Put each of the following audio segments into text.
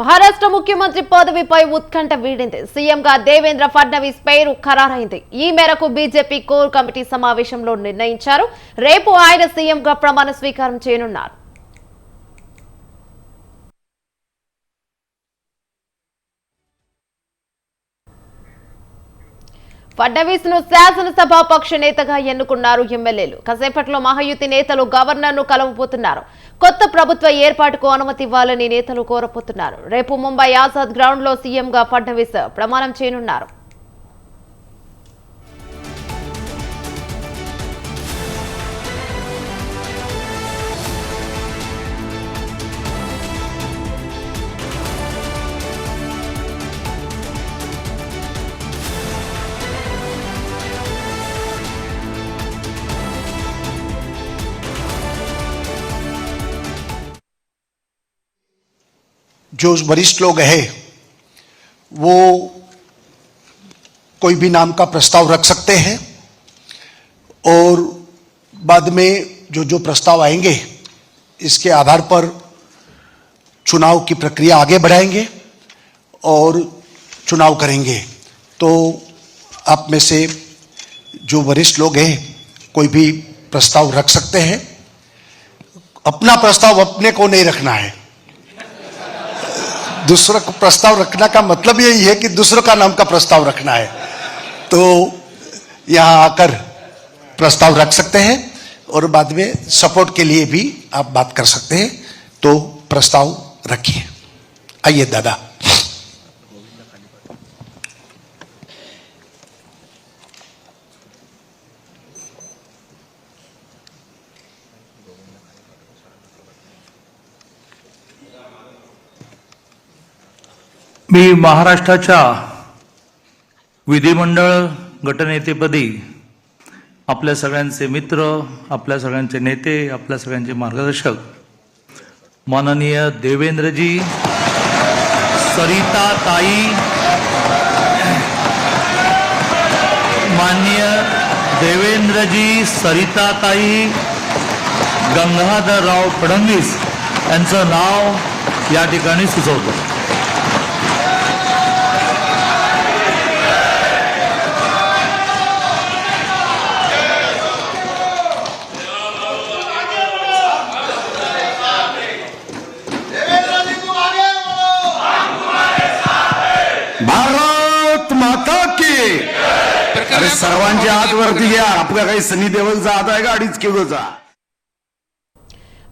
మహారాష్ట్ర ముఖ్యమంత్రి పదవిపై ఉత్కంఠ వీడింది. సీఎంగా దేవేంద్ర ఫడ్నవీస్ పేరు ఖరారైంది. ఈ మేరకు బీజేపీ కోర్ కమిటీ సమావేశంలో నిర్ణయించారు. రేపు ఆయన సీఎంగా ప్రమాణ స్వీకారం చేయనున్నారు. ఫడ్నవీస్ను శాసనసభ పక్ష నేతగా ఎన్నుకున్నారు ఎమ్మెల్యేలు. కాసేపట్లో మహాయుతి నేతలు గవర్నర్ను కలవబోతున్నారు. కొత్త ప్రభుత్వ ఏర్పాటుకు అనుమతి ఇవ్వాలని నేతలు కోరబోతున్నారు. రేపు ముంబై ఆజాద్ గ్రౌండ్లో సీఎంగా ఫడ్నవీస్ ప్రమాణం చేయనున్నారు. जो वरिष्ठ लोग हैं, वो कोई भी नाम का प्रस्ताव रख सकते हैं और बाद में जो जो प्रस्ताव आएँगे, इसके आधार पर चुनाव की प्रक्रिया आगे बढ़ाएँगे और चुनाव करेंगे। तो आप में से जो वरिष्ठ लोग हैं, कोई भी प्रस्ताव रख सकते हैं। अपना प्रस्ताव अपने को नहीं रखना है। दूसरा को प्रस्ताव रखना का मतलब यही है कि दूसरों का नाम का प्रस्ताव रखना है। तो यहाँ आकर प्रस्ताव रख सकते हैं और बाद में सपोर्ट के लिए भी आप बात कर सकते हैं। तो प्रस्ताव रखिए। आइए दादा। मी महाराष्ट्राच्या विधिमंडळ गटनेतेपदी आपल्या सगळ्यांचे मित्र आपल्या सगळ्यांचे नेते आपल्या सगळ्यांचे मार्गदर्शक माननीय देवेंद्रजी सरिता ताई माननीय देवेंद्रजी सरिताताई गंगाधरराव फडणवीस यांचं नाव या ठिकाणी सुचवतो. अरे सर्वांच्या आत वरती घ्या. आपल्या काही सनी देवल जात आहे का? अडीच किलोचा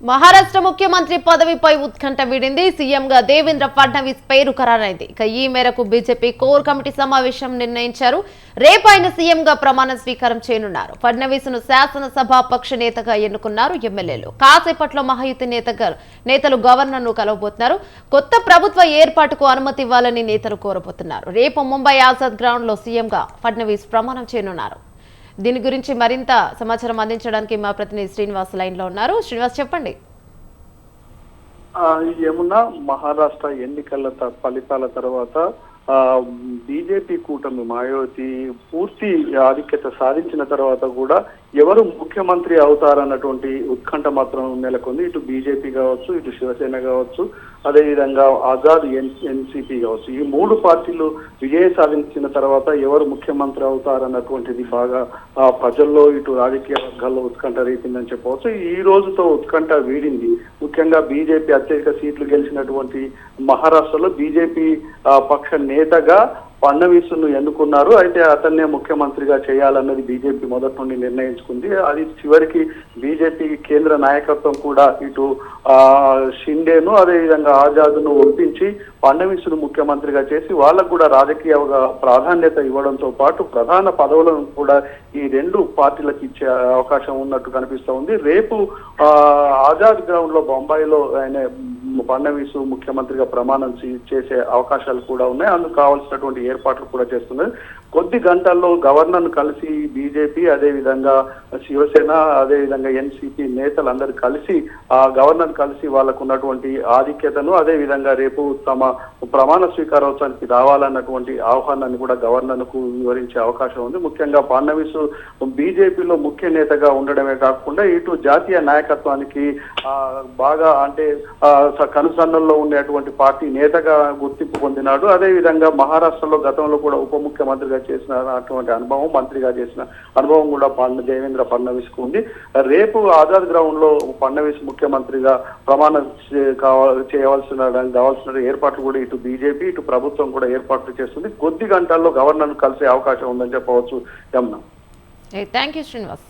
మహారాష్ట్ర ముఖ్యమంత్రి పదవిపై ఉత్కంఠ వీడింది. సీఎంగా దేవేంద్ర ఫడ్నవీస్ పేరు ఖరారైంది. ఇక ఈ మేరకు బీజేపీ కోర్ కమిటీ సమావేశం నిర్ణయించారు. రేపు ఆయన సీఎంగా ప్రమాణ స్వీకారం చేయనున్నారు. ఫడ్నవీస్ను శాసనసభ పక్ష నేతగా ఎన్నుకున్నారు ఎమ్మెల్యేలు. కాసేపట్లో మహాయుతి నేతగా నేతలు గవర్నర్ను కలవబోతున్నారు. కొత్త ప్రభుత్వ ఏర్పాటుకు అనుమతి ఇవ్వాలని నేతలు కోరబోతున్నారు. రేపు ముంబై ఆజాద్ గ్రౌండ్లో సీఎంగా ఫడ్నవీస్ ప్రమాణం చేయనున్నారు. దీని గురించి మరింత సమాచారం అందించడానికి మా ప్రతినిధి శ్రీనివాస్ లైన్లో ఉన్నారు. శ్రీనివాస్ చెప్పండి. ఆ, ఏమున్నా మహారాష్ట్ర ఎన్నికల త- ఫలితాల తర్వాత బీజేపీ కూటమి మాయావతి పూర్తి ఆధిక్యత సాధించిన తర్వాత కూడా ఎవరు ముఖ్యమంత్రి అవుతారన్నటువంటి ఉత్కంఠ మాత్రం నెలకొంది. ఇటు బీజేపీ కావచ్చు ఇటు శివసేన కావచ్చు అదేవిధంగా ఆజాద్ ఎన్ ఎన్సీపీ కావచ్చు. ఈ మూడు పార్టీలు విజయం సాధించిన తర్వాత ఎవరు ముఖ్యమంత్రి అవుతారన్నటువంటిది బాగా ఆ, ప్రజల్లో ఇటు రాజకీయ వర్గాల్లో ఉత్కంఠ రేపిందని చెప్పవచ్చు. ఈ రోజుతో ఉత్కంఠ వీడింది. ముఖ్యంగా బీజేపీ అత్యధిక సీట్లు గెలిచినటువంటి మహారాష్ట్రలో బీజేపీ ఆ, పక్ష నేతగా ఫడ్నవీస్ను ఎన్నుకున్నారు. అయితే అతన్నే ముఖ్యమంత్రిగా చేయాలన్నది బీజేపీ మొదటి నుండి నిర్ణయించుకుంది. అది చివరికి బీజేపీ కేంద్ర నాయకత్వం కూడా ఇటు ఆ షిండేను అదేవిధంగా ఆజాద్ను ఒప్పించి ఫడ్నవీస్ను ముఖ్యమంత్రిగా చేసి వాళ్ళకు కూడా రాజకీయ ప్రాధాన్యత ఇవ్వడంతో పాటు ప్రధాన పదవులను కూడా ఈ రెండు పార్టీలకు ఇచ్చే అవకాశం ఉన్నట్టు కనిపిస్తూ ఉంది. రేపు ఆ, ఆజాద్ గ్రౌండ్లో బొంబాయిలో ఆయన ఫడ్నవీస్ ముఖ్యమంత్రిగా ప్రమాణం చేసే అవకాశాలు కూడా ఉన్నాయి. అందుకు కావాల్సినటువంటి ఏర్పాట్లు కూడా చేస్తున్నారు. కొద్ది గంటల్లో గవర్నర్ కలిసి బీజేపీ అదే విధంగా శివసేన అదే విధంగా ఎన్సీపీ నేతలందరూ కలిసి ఆ గవర్నర్ కలిసి వాళ్ళకు ఉన్నటువంటి ఆధిక్యతను అదే విధంగా రేపు తమ ప్రమాణ స్వీకారోత్సవానికి రావాలన్నటువంటి ఆహ్వానాన్ని కూడా గవర్నర్కు వివరించే అవకాశం ఉంది. ముఖ్యంగా ఫడ్నవీస్ బీజేపీలో ముఖ్య నేతగా ఉండడమే కాకుండా ఇటు జాతీయ నాయకత్వానికి బాగా అంటే కనుసన్నల్లో ఉండేటువంటి పార్టీ నేతగా గుర్తింపు పొందినాడు. అదే విధంగా మహారాష్ట్రలో గతంలో కూడా ఉప ముఖ్యమంత్రిగా చేసిన అటువంటి అనుభవం మంత్రిగా చేసిన అనుభవం కూడా పన్న దేవేంద్ర ఫడ్నవీస్కు ఉంది. రేపు ఆజాద్ గ్రౌండ్లో ఫడ్నవీస్ ముఖ్యమంత్రిగా ప్రమాణం చేయవలసిన కావాల్సిన ఏర్పాట్లు కూడా ఇటు బీజేపీ ఇటు ప్రభుత్వం కూడా ఏర్పాట్లు చేస్తుంది. కొద్ది గంటల్లో గవర్నర్ కలిసే అవకాశం ఉందని చెప్పవచ్చు. యమున. Thank you Srinivas